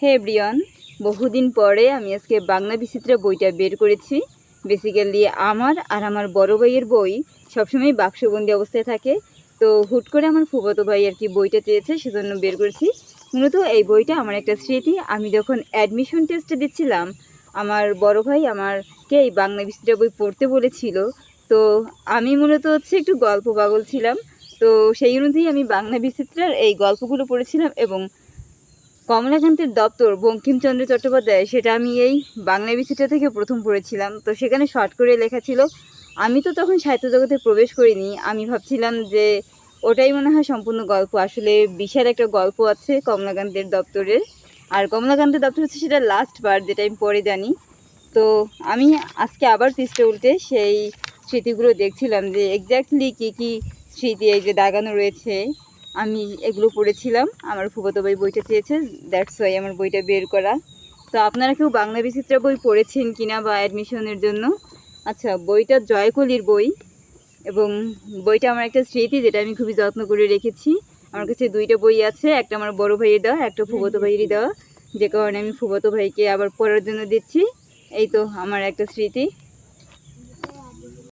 হে everyone, বহুদিন পরে আমি আজকে বাংলা বিচিত্রা বইটা বের করেছি। বেসিক্যালি আমার আর আমার বড় ভাইয়ের বই সবসময় বাক্সবন্দি অবস্থায় থাকে। তো হুট করে আমার ফুফাতো ভাই আর কি বইটা চেয়েছে, সেজন্য বের করেছি। মূলত এই বইটা আমার একটা স্মৃতি। আমি যখন অ্যাডমিশন টেস্টে দিচ্ছিলাম, আমার বড় ভাই আমারকে এই বাংলা বিচিত্রা বই পড়তে বলেছিল। তো আমি মূলত হচ্ছে একটু গল্প পাগল ছিলাম। তো সেই অনুযায়ী আমি বাংলা বিচিত্রার এই গল্পগুলো পড়েছিলাম এবং কমলাকান্তের দপ্তর বঙ্কিমচন্দ্র চট্টোপাধ্যায়, সেটা আমি এই বাংলা বিচিত্রা থেকে প্রথম পড়েছিলাম। তো সেখানে শর্ট করে লেখা ছিল, আমি তো তখন সাহিত্য জগতে প্রবেশ করিনি। আমি ভাবছিলাম যে ওটাই মনে হয় সম্পূর্ণ গল্প। আসলে বিশাল একটা গল্প আছে কমলাকান্তের দপ্তরের। আর কমলাকান্তের দপ্তর হচ্ছে সেটা লাস্ট বার, যেটা আমি পরে জানি। তো আমি আজকে আবার পৃষ্ঠে উল্টে সেই স্মৃতিগুলো দেখছিলাম যে এক্স্যাক্টলি কী কী স্মৃতি এই যে দাগানো রয়েছে। আমি এগুলো পড়েছিলাম, আমার ফুফাতো ভাই বইটা চেয়েছে দ্যাটস ওয়াই আমার বইটা বের করা। তো আপনারা কেউ বাংলা বিচিত্রা বই পড়েছেন কিনা বা অ্যাডমিশনের জন্য? আচ্ছা বইটা জয়কলির বই এবং বইটা আমার একটা স্মৃতি যেটা আমি খুবই যত্ন করে রেখেছি। আমার কাছে দুইটা বই আছে, একটা আমার বড় ভাইয়ের দেওয়া, একটা ফুফাতো ভাইয়েরই দেওয়া। যে কারণে আমি ফুফাতো ভাইকে আবার পড়ার জন্য দিচ্ছি। এই তো আমার একটা স্মৃতি।